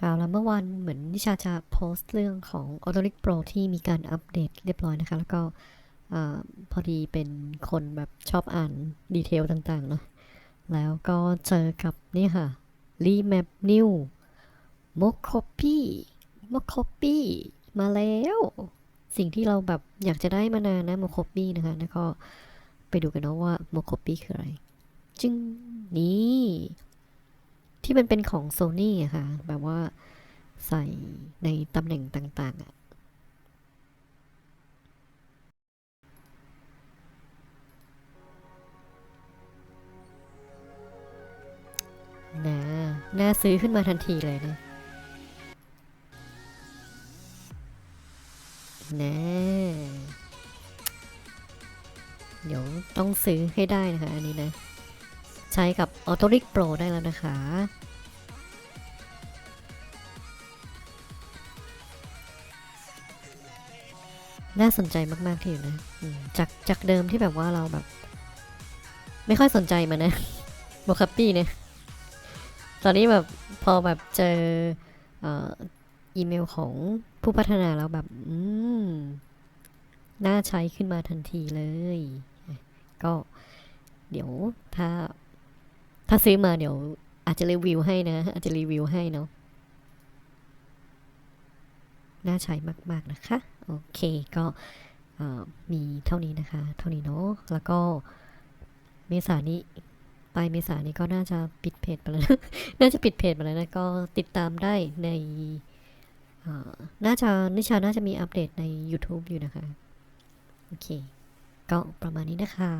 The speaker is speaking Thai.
เอาแล้วเมื่อวานเหมือนนิชาจะโพสต์เรื่องของ a u t o l i c Pro ที่มีการอัปเดตเรียบร้อยนะคะ แล้วก็พอดีเป็นคนแบบชอบอ่านดีเทลต่างๆเนาะแล้วก็เจอกับนี่ค่ะ Remap New m o c o p y m o c o p y มาแล้ว สิ่งที่เราแบบอยากจะได้มานานนะ m o c o p y นะคะ แล้วก็ไปดูกันเนาะว่า m o c o p y คืออะไร จึงนี่ ที่มันเป็นของ Sony อะค่ะ แบบว่าใส่ในตำแหน่งต่างๆอะนะน่าซื้อขึ้นมาทันทีเลยนะนะเดี๋ยวต้องซื้อให้ได้นะคะ อันนี้นะ ใช้กับ a u t o r i c Pro ได้แล้วนะคะ น่าสนใจมากๆทีเดียวนะจากจากเดิมที่แบบว่าเราแบบ ไม่ค่อยสนใจมันนะโมคัปปี้เนี่ย ตอนนี้แบบพอแบบเจออ่ออีเมลของผู้พัฒนาแล้วแบบ อืม น่าใช้ขึ้นมาทันทีเลย ก็เดี๋ยวถ้า ถ้าซื้อมาเดี๋ยวอาจจะรีวิวให้นะ อาจจะรีวิวให้เนาะ น่าใช้มาก ๆ นะคะ โอเคก็มีเท่านี้นะคะ เท่านี้เนาะแล้วก็เมษานี้ปลายเมษานี้ก็น่าจะปิดเพจไปแล้ว น่าจะปิดเพจไปแล้วนะ ก็ติดตามได้ในน่าจะนิชาน่าจะมีอัปเดตใน YouTube อยู่นะคะ โอเค ก็ประมาณนี้นะคะ